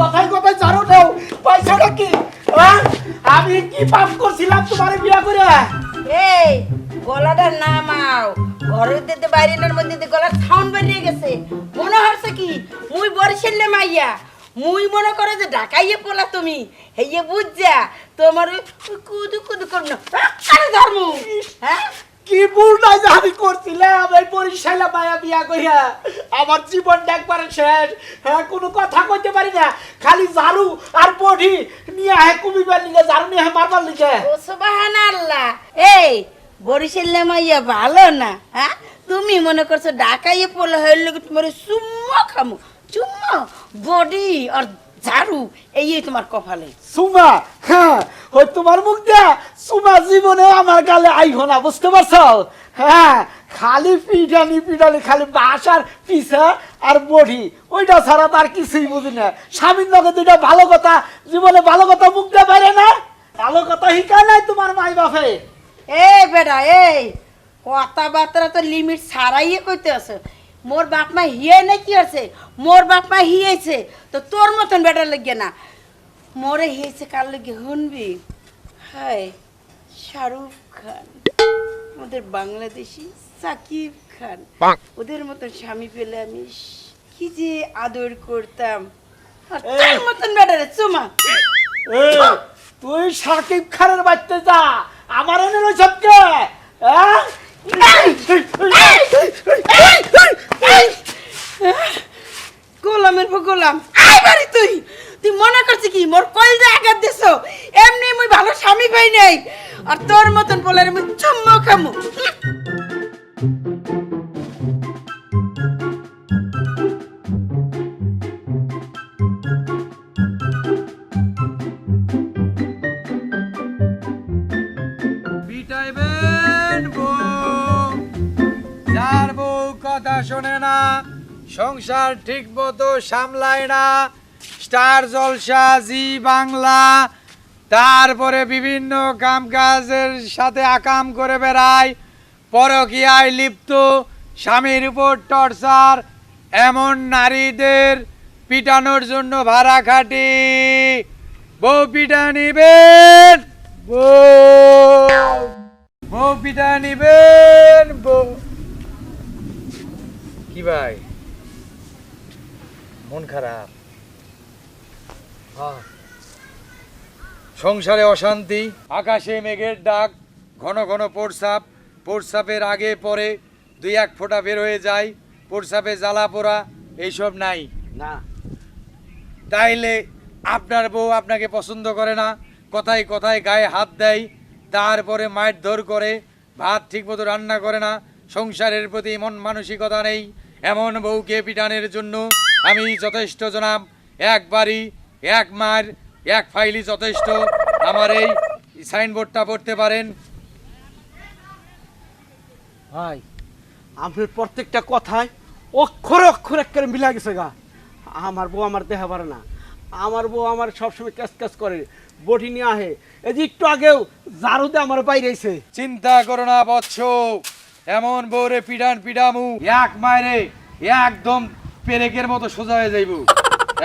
কথাই কথাই জানো নাও পয়সাটা কি? আমি কি পাপ করছিলাম তোমার বিয়া করে? এই গলাটা নামাও ঘরের দিতে বাইরের মধ্যে গলার সাউন্ড বেরিয়ে গেছে। মনে হচ্ছে কি, মুই বরিশালে মাইয়া। মুই মনে করে যে ঢাকাইয়ে পোলা তুমি। হেয়ে বুঝছা তোমার ওই কুদু কুদু করুন। আরে ধর্ম। হ্যাঁ? কি ভুলটাই যে আমি করছিলাম? এই বরিশালে মায়া বিয়া করিয়া আমার জীবনটা একবারে শেষ। হ্যাঁ কোনো কথা কইতে পারি না। খালি ঝাড়ু আর বডি নিয়ে হ্যাঁ কুমিবার লিগে, ঝাড়ু নিয়ে মারবার লিগে। ও সুবাহান আল্লাহ এই, বরিশালে মাইয়া ভালো না? হ্যাঁ? তুমি মনে করছ ঢাকাইয়ে পোলা হইলে তোমার চুম্মা খামু। চুম্মা, বডি আর ঝাড়ু এই তোমার কপালে। সুমা হ্যাঁ ওই তোমার মুখ দিয়া সুমা জীবনেও আমার গালে আইহ না বুঝতে পারছ? হ্যাঁ খালি পিটানি পিটানি খালি বাসার পিছা আর বডি ওইটা ছাড়া তার কিছুই বুঝি না। স্বামীর লগে দুইটা ভালো কথা জীবনে ভালো কথা মুখ দিয়ে পারে না? ভালো কথা শিকায় নাই তোমার মাই বাপে এই বেটা এই কথাবার্তা তো লিমিট ছাড়াইয়ে কইতে আছে। মোর বাপ মা হিয়ে না কি আছে মোর বাপ মা হিয়েছে তো তোর মতন বেটা লাগে না। মোরে হিয়েছে কার লাগে শুনবি? হায় শাহরুখ খান। আমাদের বাংলাদেশি সাকিব খান। ওদের মতন স্বামী পেলে আমি কি যে আদর করতাম। তোর মতন বেটা রে চুমা। তুই সাকিব খানের বাচ্চা যা। আমার এনে রয়েছে হ্যাঁ? গোলামের পর গোলাম। আই বাড়ি তুই। তুই মনে করছিস কি? মোর কল জায়গা দিছো? এমনি মুই ভালো স্বামী পাই নাই। আর তোর মতন বলে আমি চুম্মা খামু। শোনে না, সংসার ঠিক মতো সামলায় না। Star Jalsha, Zee Bangla. তারপরে বিভিন্ন কাম কাজের সাথে আকাম করে বেড়ায়। পরকীয়ায় লিপ্ত, স্বামীর উপর টর্চার, এমন নারীদের পিটানোর জন্য ভাড়া খাটি। বউ পিটা নিবেন, বউ। বউ পিঠা নিবেন, বউ। কি ভাই? মন খারাপ। সংসারে অশান্তি আকাশে মেঘের ডাক ঘন ঘন প্রস্রাব প্রস্রাবের আগে পরে দুই এক ফোঁটা বের হয়ে যায় প্রস্রাবে জ্বালা পোড়া এইসব নাই। না। তাইলে আপনার বউ আপনাকে পছন্দ করে না কথায় কথায় গায়ে হাত দেয় তারপরে মায়ের ধর করে ভাত ঠিকমতো রান্না করে না সংসারের প্রতি মন মানসিকতা নেই এমন বউকে পিটানের জন্য আমি যথেষ্ট জনাব। একবারই এক মার এক ফাইলই যথেষ্ট। আমার এই সাইনবোর্ডটা পড়তে পারেন। ভাই আপনার প্রত্যেকটা কথায় অক্ষরে অক্ষরে একেবারে মিলা গেছে গা। আমার বউ আমার দেহা পারে না। আমার বউ আমার সবসময় ক্যাস ক্যাস করে বটি নিয়ে আহে। এই যে একটু আগেও জারুতে আমার বাইরেছে চিন্তা করো না বৎস। এমন বউরে পিডান পিডামু এক মায়েরে একদম পেরেকের মতো সোজা হয়ে যাইব।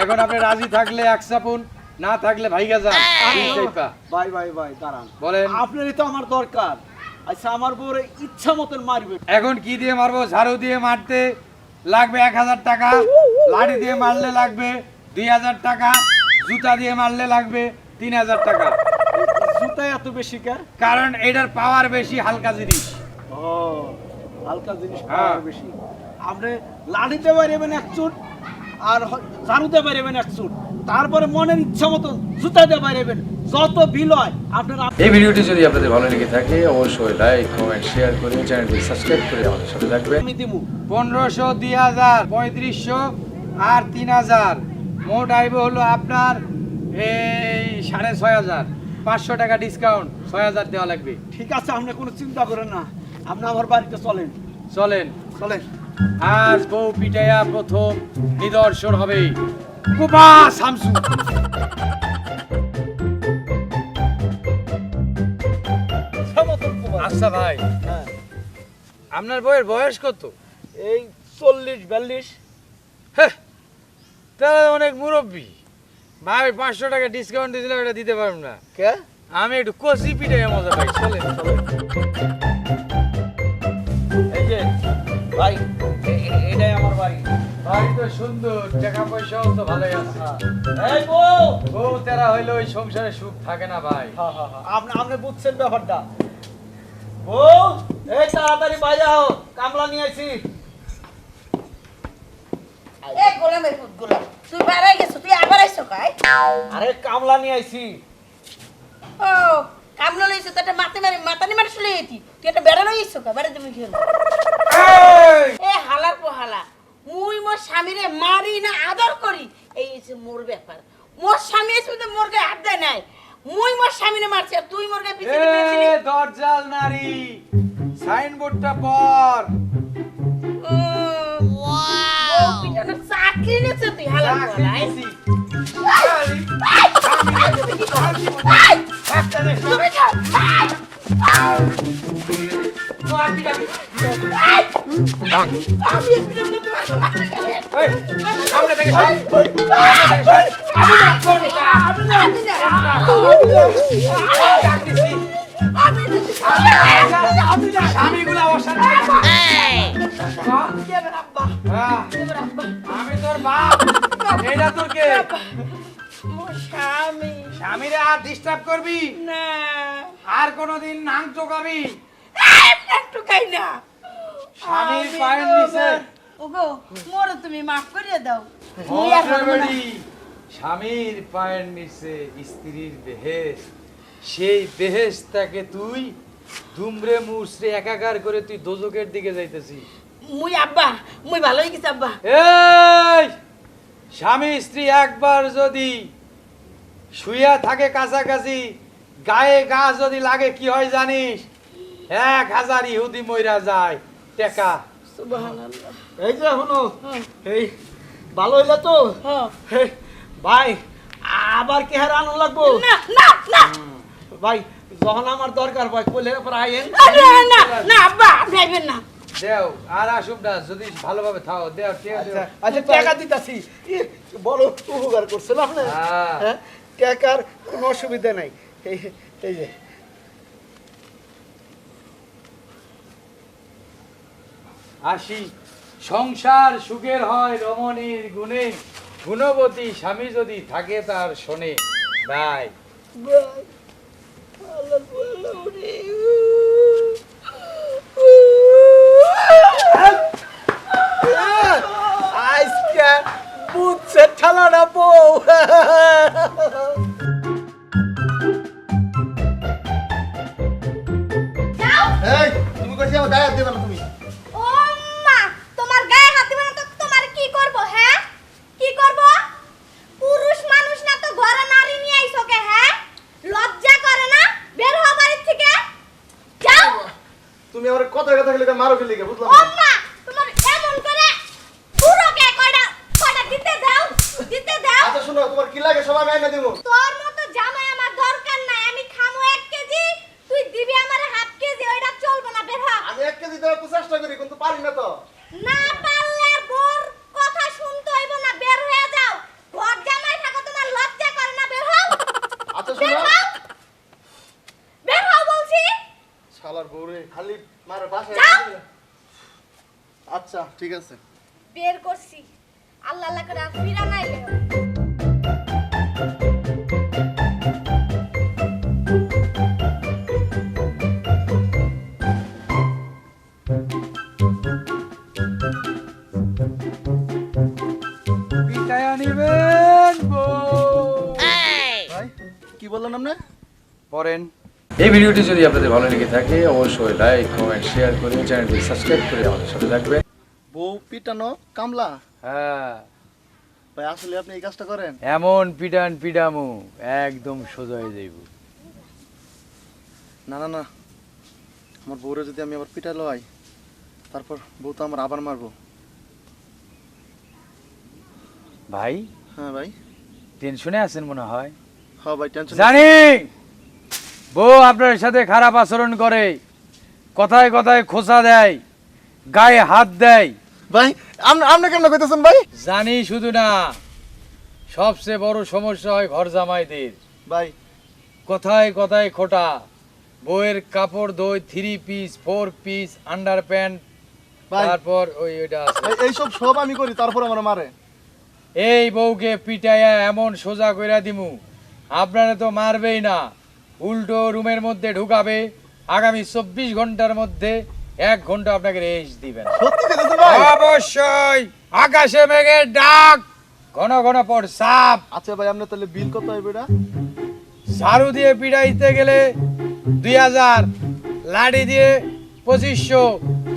এখন আপনি রাজি থাকলে এক চাপুন না থাকলে ভাইগা যান। ভাই ভাই ভাই দাঁড়ান। বলেন। আপনারই তো আমার দরকার। আচ্ছা আমার বউরে ইচ্ছা মতন মারবে। এখন কি দিয়ে মারবো? ঝাড়ু দিয়ে মারতে লাগবে এক হাজার টাকা। লাঠি দিয়ে মারলে লাগবে দুই হাজার টাকা। জুতা দিয়ে মারলে লাগবে তিন হাজার টাকা। জুতায় এত বেশি কারণ এটার পাওয়ার বেশি হালকা জিনিস। ও। হালকা জিনিস হ্যাঁ। বেশি। আপনি লাঠিতে পারবেন এক চুট আর ঝাড়ুতে পারবেন এক চুট। তারপরে মনের ইচ্ছা মতন জুতাতে পারবেন যত বিল হয় আপনার এই ভিডিওটি যদি আপনাদের ভালো লেগে থাকে অবশ্যই লাইক কমেন্ট শেয়ার করে চ্যানেলটি সাবস্ক্রাইব করে আমাদের সাথে থাকবেন আমি দিমু। পনেরোশো দুই হাজার পঁয়ত্রিশশো আর তিন হাজার। মোট আইব হলো আপনার এই সাড়ে ছয় হাজার। পাঁচশো টাকা ডিসকাউন্ট ছয় হাজার দেওয়া লাগবে। ঠিক আছে আপনি কোনো চিন্তা করেন না। আপনি আমার বাড়িতে চলেন। চলেন। চলেন। আজ বউ পিটাইয়া প্রথম নিদর্শন হবে। কুপা শামসু। আচ্ছা ভাই হ্যাঁ। আপনার বউয়ের বয়স কত? এই চল্লিশ বিয়াল্লিশ। হ্যাঁ তারা অনেক মুরব্বী। ভাই পাঁচশো টাকা ডিসকাউন্ট দিয়েছিলাম এটা দিতে পারব না। কে? আমি একটু কষি পিঠে মজা পাই চলেন যে ভাই এটাই আমার বাড়ি বাড়ি তো সুন্দর টাকা পয়সাও তো ভালোই আছে। এই বউ। বউ তেরা হইলে ওই সংসারে সুখ থাকে না ভাই। আপনি আপনি বুঝছেন ব্যাপারটা? বউ এই তাড়াতাড়ি বাইরে কামলা নিয়ে আইছি। এ গোলামের পুত গোলাম তুই বাড়াই গেছো তুই আবার আইছো কাই? আরে কামলা নিয়ে আইছি। ও কামলা লইছো তো মাতে মারি মাতানি মারি শুলে এটি তুই একটা বেড়া লইছো কা বেড়া তুমি কি হলো এ হালার পোহালা মুই মোর স্বামীরে মারি না আদর করি এই হচ্ছে মোর ব্যাপার। মোর স্বামী তো মোর গায়ে হাত দেয় নাই। মুই মোর স্বামীরে মারছি আর তুই মোর গায়ে পিছিয়ে এ দরজাল নারী সাইনবোর্ডটা পর। চাকরি নিচ্ছে তুই তুমি যাও। আমি তোর বাপ। এটা তোর কে স্বামী। স্বামীরে আর ডিস্টার্ব করবি? না। আর কোনোদিন নাম চোকাবি একটু খাই না। স্বামীর পায়ের নিচে। ওগো মোর তুমি মাফ করিয়ে দাও। মুই আর পারব না। স্বামীর পায়ের নিচে স্ত্রীর বেহেস সেই বেহেশটাকে তুই দুমড়ে মুসরে একাকার করে তুই দোজকের দিকে যাইতেছিস। মুই আব্বা মুই ভালোই গেছি আব্বা। এই স্বামী স্ত্রী একবার যদি শুইয়া থাকে কাছাকাছি গায়ে গা যদি লাগে কি হয় জানিস? এক হাজার ইহুদি মইরা যায় টেকা। এই যে শুনো এই ভালো হইলে তো? হ্যাঁ। ভাই আবার কে হার আনন্দ লাগবো? না না না। ভাই যখন আমার দরকার ভাই কইলে পর আইন আরে, না না আব্বা আপনি না। দেও আর আসুক না যদি ভালোভাবে থাও দেও ঠিক আছে। আচ্ছা আচ্ছা টাকা দিতাছি। ই, বড় উপকার করছিলাম না হ্যাঁ। হ্যাঁ টাকার কোনো অসুবিধা নাই। এই এই যে আসি। সংসার সুখের হয় রমণীর গুণে। গুণবতী স্বামী যদি থাকে তার শোনে। ভাই পারি না তো। না পারলে বোর কথা শুনতে হইব না বের হয়ে যাও। ঘর জামাই থাকো তোমার লজ্জা করে না বের হও। আচ্ছা শোনো। বের হও বলছি। শালার বউরে খালি মারো বাসায়। আচ্ছা ঠিক আছে। বের করছি। আল্লাহ আল্লাহ করে ফিরা নাইলে কি বললেন আপনি? পড়েন। এই ভিডিওটি যদি আপনাদের ভালো লেগে থাকে অবশ্যই লাইক কমেন্ট শেয়ার করে চ্যানেলটি সাবস্ক্রাইব করে আমাদের সাথে থাকবেন বউ পিটানো কামলা? হ্যাঁ। ভাই আসলে আপনি এই কাজটা করেন? এমন পিটান পিটামু একদম সোজা হয়ে যাইব। না না না। আমার বউরে যদি আমি আবার পিটালো হয় তারপর বউ তো আমার আবার মারবো। ভাই? হ্যাঁ ভাই। টেনশনে আছেন মনে হয়? হ্যাঁ ভাই টেনশন জানি। বউ আপনার সাথে খারাপ আচরণ করে কথায় কথায় খোঁচা দেয় গায়ে হাত দেয়। ভাই আপনি কেমন কইতেছেন ভাই? জানি শুধু না সবচেয়ে বড় সমস্যা হয় ঘর জামাইদের। ভাই। কথায় কথায় খোটা বইয়ের কাপড় দই three piece four piece under pant তারপর ওই ওইটা এই- এইসব সব আমি করি তারপর আমার মারে। এই বউকে পিটাইয়া এমন সোজা কইরা দিমু। আপনারা তো মারবেই না। উল্টো রুমের মধ্যে ঢুকাবে আগামী চব্বিশ ঘণ্টার মধ্যে এক ঘণ্টা আপনাকে রেস্ট দিবেন অবশ্যই আকাশে মেঘের ডাক ঘন ঘন পর সাপ। আচ্ছা ভাই আপনার তাহলে বিল কত হবে এটা? ঝাড়ু দিয়ে পিড়াইতে গেলে দুই হাজার লাঠি দিয়ে পঁচিশশো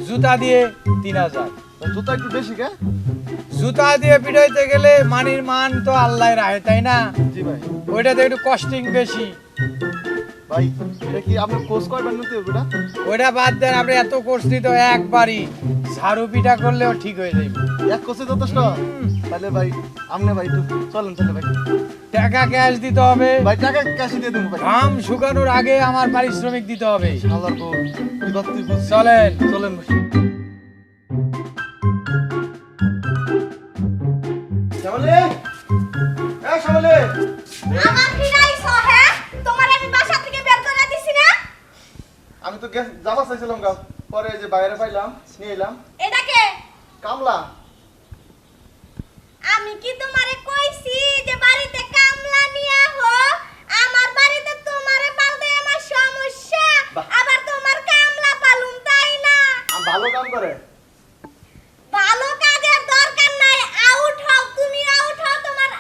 জুতা দিয়ে তিন হাজার। জুতা একটু বেশি কে? জুতা দিয়ে পিড়াইতে গেলে মানির মান তো আল্লাহ রাহে তাই না? জি ভাই। ওইটাতে একটু কস্টিং বেশি। ভাই এটা কি আপনার কোর্স হবে এটা? ওইটা বাদ দেন আপনি এত করছি তো একবারই। ঝাড়ু পিঠা করলেও ঠিক হয়ে যাবে এক কোর্সে যথেষ্ট? তাহলে ভাই আপনি ভাই একটু চলেন তাহলে ভাই। টাকা ক্যাশ দিতে হবে। ভাই টাকা ক্যাশে দিয়ে দেবো ভাই। ঘাম শুকানোর আগে আমার পারিশ্রমিক দিতে হবে। শালার বউ। চলেন। চলেন ভাই। আমি না? আমি তো যাবা চাইছিলাম গা। পরে যে বাইরে পাইলাম নিয়ে এলাম। এটাকে কামলা আমি কি তোমারে কইছি যে বাড়িতে কামলা নিয়ে হো আমার বাড়িতে তোমারে পালতে আমার সমস্যা বাহ। আবার তোমার কামলা পালুম তাই না আম ভালো কাম করে ভালো কাজের দরকার নাই আউট হও তুমি আউট হও তোমার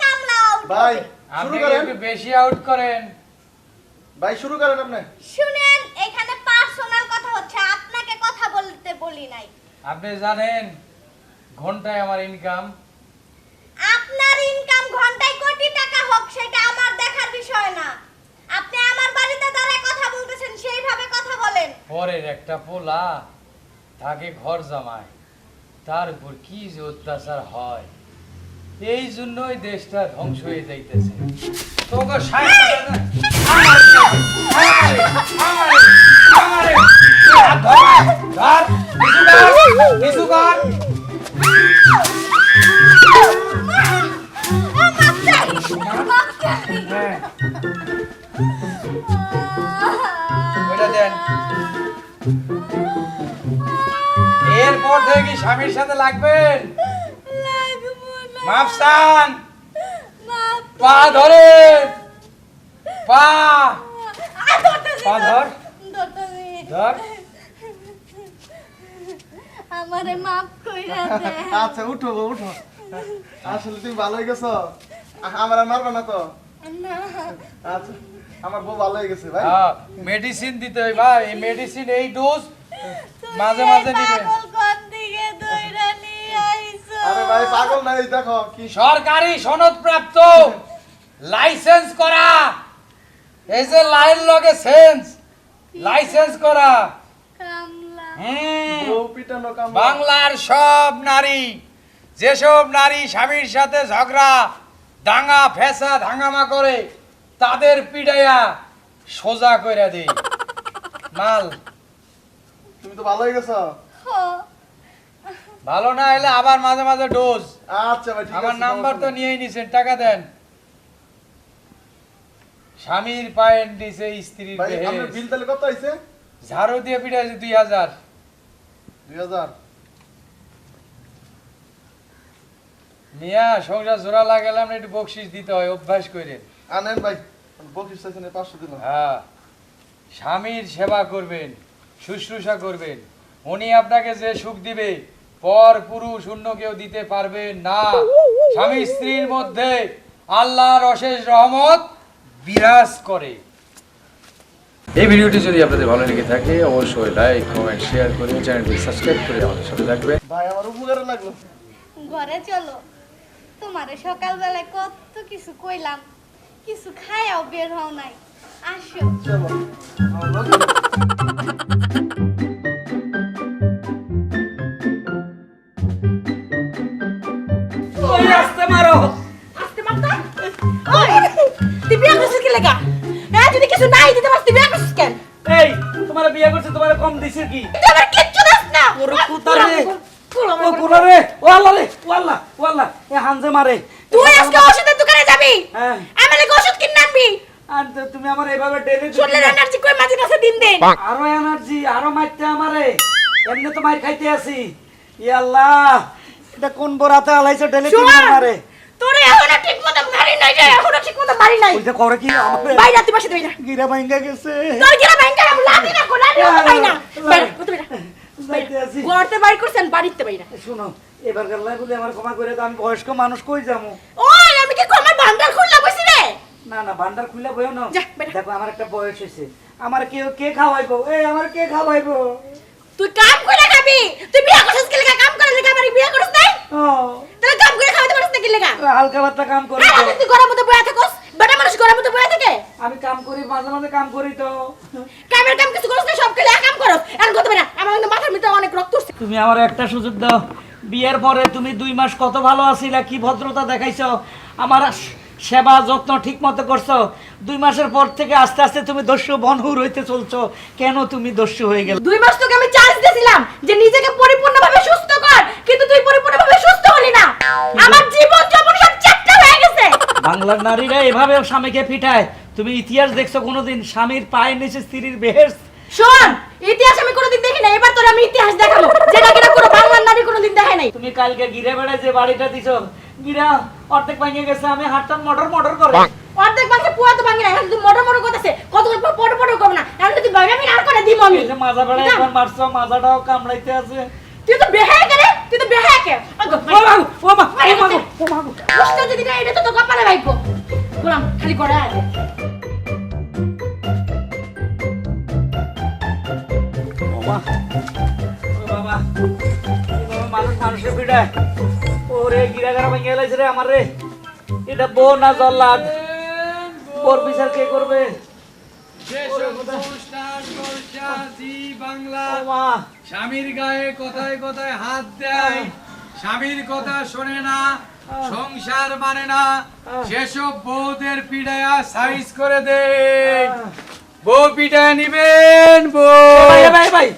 কামলা আউট ভাই শুরু আপনি করেন একটু বেশি আউট করেন। ভাই শুরু করেন আপনি। শুনেন এখানে পার্সোনাল কথা হচ্ছে আপনাকে কথা বলতে বলি নাই। আপনি জানেন ঘন্টায় আমার ইনকাম আপনার ইনকাম ঘন্টায় কোটি টাকা হোক সেটা আমার দেখার বিষয় না। আপনি আমার বাড়িতে দাঁড়ায় কথা বলতেছেন সেইভাবে কথা বলেন। পরের একটা পোলা তাকে ঘর জামায় তার উপর কি যে অত্যাচার হয়। এই জন্যই দেশটা ধ্বংস হয়ে যাইতেছে। এরপর থেকে স্বামীর সাথে লাগবেন? মাফসান পা ধরে। পা। পা ধর। ধর। আমারে মাফ কইরা দে আচ্ছা উঠো উঠো। আসলে তুমি ভালো হয়ে গেছো? আমার আর মারবে না তো? আচ্ছা আমার বউ ভালো হয়ে গেছে ভাই। মেডিসিন দিতে হয় ভাই। এই মেডিসিন এই ডোজ মাঝে মাঝে নিবে। আরে ভাই পাগল নাই দেখো কি সরকারি সনদ প্রাপ্ত লাইসেন্স করা। এই যে লাইন লগে সেন্স লাইসেন্স করা। বাংলার সব নারী যেসব নারী স্বামীর সাথে ঝগড়া দাঙ্গা ফেসা ধাঙ্গামা করে তাদের পিড়াইয়া সোজা কইরা দেই। মাল। তুমি তো ভালো হয়ে গেছো ভালো না হলে আবার মাঝে মাঝে ডোজ আচ্ছা ভাই আমার নাম্বার তো নিয়েই নিছেন টাকা দেন। স্বামীর পায়ের নিচে স্ত্রীর ভাই আপনার বিল তাহলে কত আইছে ঝাড়ু দিয়ে পিটাইছে দুই হাজার। দুই হাজার। নিয়া সংসার জোড়া লাগালাম একটু বকশিস দিতে হয় অভ্যাস করে। আনেন ভাই বকিস চাইছেন পাঁচশো দিলাম। হ্যাঁ। স্বামীর সেবা করবেন শুশ্রূষা করবেন। উনি আপনাকে যে সুখ দিবে পর পুরুষ অন্য কেউ দিতে পারবে না। স্বামী স্ত্রীর মধ্যে আল্লাহর অশেষ রহমত বিরাজ করে। এই ভিডিওটি যদি আপনাদের ভালো লেগে থাকে অবশ্যই লাইক কমেন্ট শেয়ার করে চ্যানেলটি সাবস্ক্রাইব করে আমাদের সাথে থাকবেন। ভাই আমার উপকারে লাগল। ঘরে চলো। তোমারে সকালবেলায় কত কিছু কইলাম। কিছু খায়াও বের হও নাই। আসো। চলো। বিয়ে করছিস কি লাগা? হ্যাঁ যদি কিছু নাই দিতে পারছিস বিয়ে করছিস কেন? এই তোমার বিয়ে করছে তোমার কম দিছে কি? তুই কিচ্ছু দাস না। ওরে কোথারে ও কোনা রে। ও আল্লাহ রে ও আল্লাহ ও আল্লাহ। এ হানজে মারে। তুই আজকে ওষুধের দোকানে যাবি? হ্যাঁ। আমি লাগে ওষুধ কিনে আনবি? আর তুমি আমার এইভাবে ডেলি এনার্জি কই মাঝে কাছে দিন দিন? আরও এনার্জি আরও মারতে আমারে। এমনি তো মার খাইতে আছি ই আল্লাহ এটা কোন বরাতে আলাইছে ডেলি মারে তোরে এখনও ঠিক মতো মারি নাই রে এখনও ঠিক মতো মারি নাই। ওইটা করে কি আমারে বসে দিবি না গিরা ভাঙ্গা গেছে। তোর গিরা ব্যাংকে আমি লাভি না কোলা নিও পাই না। ঘরতে বাড়ি করছেন বাড়িতে বাইরে শুনো এবার বলে আমার ক্ষমা করে দাও আমি বয়স্ক মানুষ কই ওই আমি কি কমার ভান্ডার খুললা রে? না না ভান্ডার খুলে বইও না। দেখো আমার একটা বয়স হয়েছে। আমার কে কে খাওয়াইবো? এই আমার কে খাওয়াইবো? তুই কাম করে খাবি। তুই বিয়া করছিস কি লাগা? কাম করে লাগা আমার বিয়া করছিস নাই? তাহলে কাম করে খাওয়াতে পারিস না কি লাগা? হালকা পাতলা কাম করি তো। তুই ঘরের মধ্যে বয়া থাকস বেটা মানুষ ঘরের মধ্যে বয়া থাকে। আমি কাম করি মাঝে মাঝে কাম করি তো। কামের কাম কিছু করছিস না সব কেলে কাম করস। আর কত বেটা আমার কিন্তু মাথার ভিতরে অনেক রক্ত উঠছে। তুমি আমার একটা সুযোগ দাও। বিয়ের পরে তুমি দুই মাস কত ভালো আছিলা কি ভদ্রতা দেখাইছো? আমার সেবা যত্ন ঠিক মতো করছ। দুই মাসের পর থেকে আস্তে আস্তে তুমি দস্যু বনহুর হইতে চলছো। কেন তুমি দস্যু হয়ে গেল? দুই মাস তোকে আমি চান্স দিয়েছিলাম যে নিজেকে পরিপূর্ণভাবে সুস্থ কর। তুই পরিপূর্ণভাবে সুস্থ হলি না। আমার জীবন সব চ্যাপ্টা হয়ে গেছে। বাংলার নারীরা এভাবে স্বামীকে পিঠায় তুমি ইতিহাস দেখছ কোনোদিন? স্বামীর পায়ের নিচে স্ত্রীর বেহেস শোন ইতিহাস আমি কোনোদিন দেখি না এবার তোর আমি ইতিহাস দেখাবো। যেটা কিনা কোনো বাংলার নারী কোনোদিন দেখায় নাই। তুমি কালকে গিরে বেড়ায় যে বাড়িটা দিছো গিরা অর্ধেক ভেঙে গেছে। আমি হাতটা মোটর মোটর করে। অর্ধেক তো ভাঙি না এখন তুই মোটর মোটর করতেছে। কত পট পট করব না। এখন ভাঙা আমি আর করে দিব আমি? মাজা বেড়ায় একবার মারছো মাজাটাও কামড়াইতে আছে। তুই তো তুই তো বেহায় কে ও মা গো, ও মা ও মা গো, ও মা গো। কষ্ট যদি না এটা তো তো কপালে ভাইকো গোলাম খালি করে আছে ও ও বাবা বাবা মানুষ মানুষের পিঠায় ওরে গিরাগারা ভেঙে গেলাইছে রে আমার রে। এটা বউ না জল্লাদ? ওর বিচার কে করবে? স্বামীর গায়ে কথায় কথায় হাত দেয়। স্বামীর কথা শোনে না সংসার মানে না। সেসব বউদের পিড়ায়া সাইজ করে দে। বউ পিঠায় নিবেন বউ। ভাই ভাই ভাই।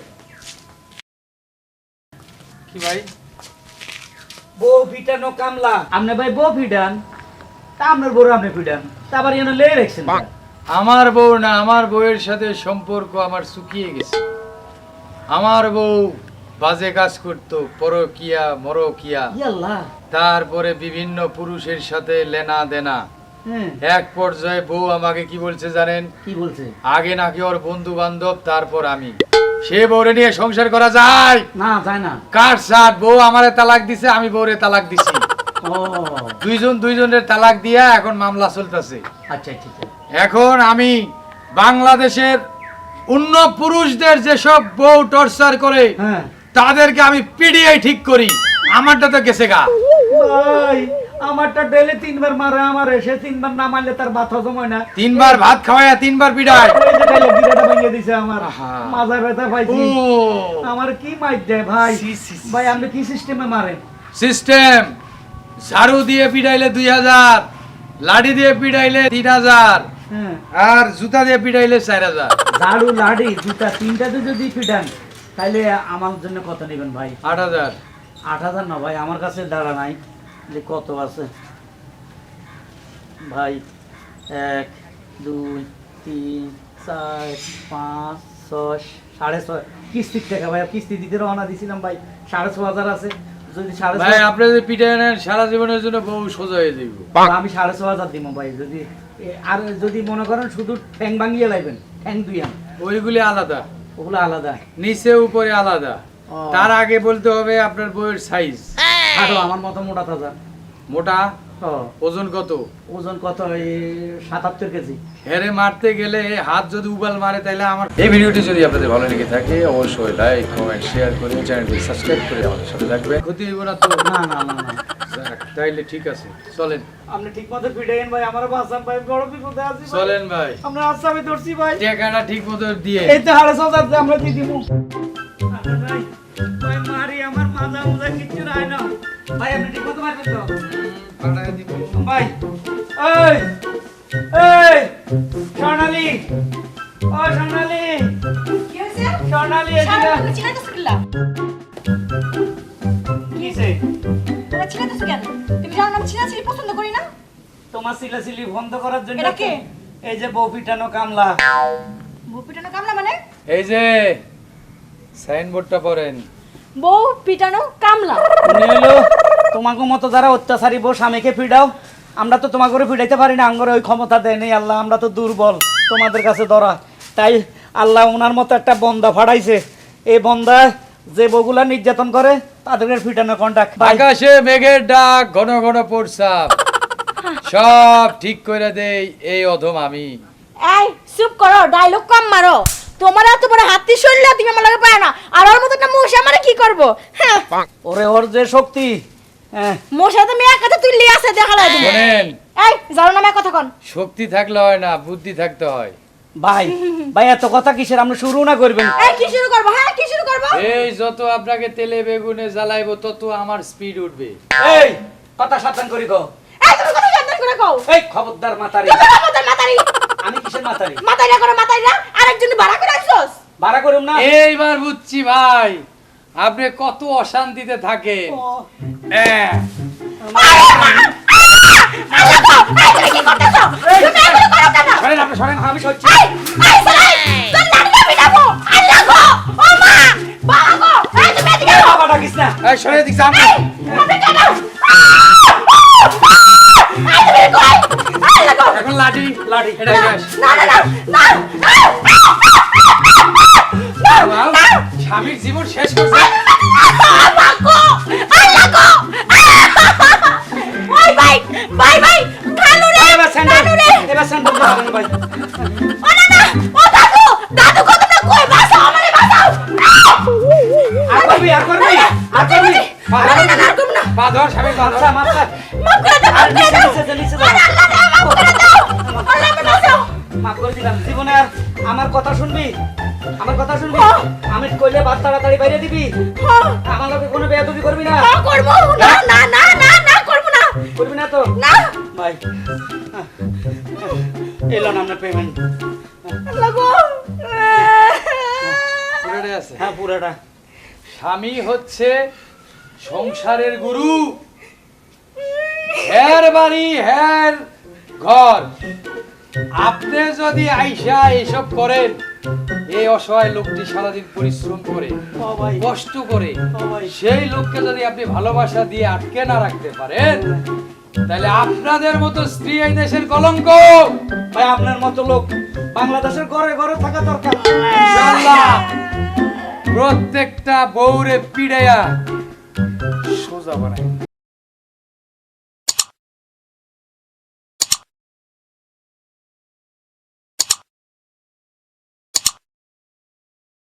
কি ভাই? বউ পিটানো কামলা। আপনি ভাই বউ পিটান। তা আপনার বউ আপনি পিটান। তারপর এনে লেগে রাখছেন। আমার বউ না আমার বউয়ের সাথে সম্পর্ক আমার শুকিয়ে গেছে। আমার বউ বাজে কাজ করতো পরকিয়া মরকিয়া। তারপরে বিভিন্ন পুরুষের সাথে লেনা দেনা। হ্যাঁ। এক পর্যায়ে বউ আমাকে কি বলছে জানেন? কি বলছে? আগে নাকি ওর বন্ধু বান্ধব তারপর আমি। সে বউরে নিয়ে সংসার করা যায়? না যায় না। কার সাথ? বউ আমারে তালাক দিছে আমি বউরে তালাক দিছি। দুইজন দুইজনের তালাক দিয়া এখন মামলা চলতেছে। আচ্ছা আচ্ছা আচ্ছা। এখন আমি বাংলাদেশের অন্য পুরুষদের যেসব বউ টর্চার করে হ্যাঁ। তাদেরকে আমি পিডিআই ঠিক করি। আমারটা তো গেছে গা। ভাই আমারটা ডেলে তিনবার মারে আমারে সে তিনবার না মারলে তার বাত হজম হয় না। তিনবার ভাত তিনবার পিডায়। গিরাটা ভেঙে দিছে আমার। মাজা ব্যথা ও। পাইছি আমার কি মাইর দেয় ভাই। ভাই আপনি কি সিস্টেমে মারেন? সিস্টেম ঝাড়ু দিয়ে পিটাইলে দুই হাজার লাঠি দিয়ে পিটাইলে তিন হাজার হ্যাঁ। আর জুতা দিয়ে পিটাইলে চার হাজার। ঝাড়ু লাড়ি জুতা তিনটাতে যদি পিটান তাহলে আমার জন্য কত নেবেন ভাই? আট হাজার। আট হাজার না ভাই আমার কাছে দাঁড়া নাই যে কত আছে। ভাই এক দুই তিন চার পাঁচ ছয় সাড়ে ছয়। কিস্তির টাকা ভাই কিস্তি দিতে রওনা দিছিলাম ভাই সাড়ে ছ হাজার আছে। যদি সাড়ে ভাই আপনি যদি পিটাই নেন সারা জীবনের জন্য বউ সোজা হয়ে যাইব। আমি সাড়ে ছ হাজার দিব ভাই যদি আর যদি মনে করেন শুধু ঠ্যাং ভাঙিয়ে লাগবেন ঠ্যাং দুই আন ওইগুলি আলাদা। ওগুলো আলাদা। নিচে উপরে আলাদা। তার আগে বলতে হবে আপনার বইয়ের সাইজ আমার মতো মোটা তাজা। মোটা? ওজন কত? ওজন কত? সাতাত্তর কেজি। হেরে মারতে গেলে হাত যদি উবাল মারে তাহলে আমার এই ভিডিওটি যদি আপনাদের ভালো লেগে থাকে অবশ্যই লাইক কমেন্ট শেয়ার করে চ্যানেলটি সাবস্ক্রাইব করে আমাদের সাথে থাকবেন। ক্ষতি হইব না তো? না না না তাইলে ঠিক আছে। চলেন। আপনি ঠিক মতো ফিটাইন ভাই আমার বাসান ভাই বড় বিপদে আছি চলেন ভাই। আমরা আমি ধরছি ভাই। টাকাটা ঠিক মতো দিয়ে এই তো হাড়ে আমরা দিয়ে দিব। ভাই মারি আমার মুজা কিচ্ছু নাই না। ভাই আপনি ঠিক মতো মারবেন তো? পাঠায় দিব। ভাই এই এই ও কি তুমি জানো পছন্দ করি না? তোমার বন্ধ করার জন্য এটা কে? এই যে বউ পিটানো কামলা। বউ পিটানো কামলা মানে? এই যে সাইনবোর্ডটা পড়েন। বউ পিটানো কামলা। হলো তোমাকে মতো যারা অত্যাচারী বউ স্বামীকে পিডাও আমরা তো তোমাকে পিটাইতে পারি না আঙ্গরে ওই ক্ষমতা দেয় নেই আল্লাহ আমরা তো দুর্বল তোমাদের কাছে ধরা। তাই আল্লাহ ওনার মতো একটা বন্দা ফাড়াইছে এই বন্দা যে বউগুলা নির্যাতন করে তাদেরকে পিটানো কন্টাক্ট আকাশে মেঘের ডাক ঘন ঘন পড়সাপ সব ঠিক করে দেই এই অধম আমি। এই চুপ করো ডায়লগ কম মারো। তোমার এত বড় হাতি শরীরে তুমি আমার লাগে পায় না। আর ওর মতো একটা মশা মারে কি করব? হ্যাঁ। ওরে ওর যে শক্তি। হ্যাঁ। মশা তুমি এক কথা তুই লিয়ে আসে দেখা লাগে এই জানো না কথা কন। শক্তি থাকলে হয় না বুদ্ধি থাকতে হয়। ভাই ভাই এত কথা কিসের? আপনি শুরু না করবেন। এই কি শুরু করব? হ্যাঁ কি শুরু করব? এই যত আপনাকে তেলে বেগুনে জ্বালাইবো তত আমার স্পিড উঠবে। এই কথা সাবধান করি গো। এই তুমি কথা জানতে করে কও। এই খবরদার মাতারি। আমাদের মাতারি। আমি কিসের মাতারি? মাতারি করে মাতারি না আরেকজন ভাড়া করে আসছস ভাড়া করুম না? এইবার বুঝছি ভাই আপনি কত অশান্তিতে থাকে হ্যাঁ আমি সরে দিক এখন লাঠি লাঠি এটা শেষ না না না না স্বামীর জীবন শেষ করছে আল্লাহ গো আল্লাহ গো ওই ভাই ভাই ভাই খালু রে দিবি? হ্যাঁ আমার লোকে কোনো বেয়াদবি করবি না। হ্যাঁ করব। না না না না না করব না। করবি না তো? না। ভাই। এলো না আপনার পেমেন্ট। আল্লাহ গো পুরোটাই আছে? হ্যাঁ পুরাটা। স্বামী হচ্ছে সংসারের গুরু। হ্যার বাড়ি হ্যার ঘর। আপনি যদি আইসা এসব করেন এই অসহায় লোকটি সারাদিন পরিশ্রম করে কষ্ট করে সেই লোককে যদি আপনি ভালোবাসা দিয়ে আটকে না রাখতে পারেন তাহলে আপনাদের মতো স্ত্রী এই দেশের কলঙ্ক। ভাই আপনার মতো লোক বাংলাদেশের ঘরে ঘরে থাকা দরকার। প্রত্যেকটা বউরে পিড়াইয়া সোজা বানায়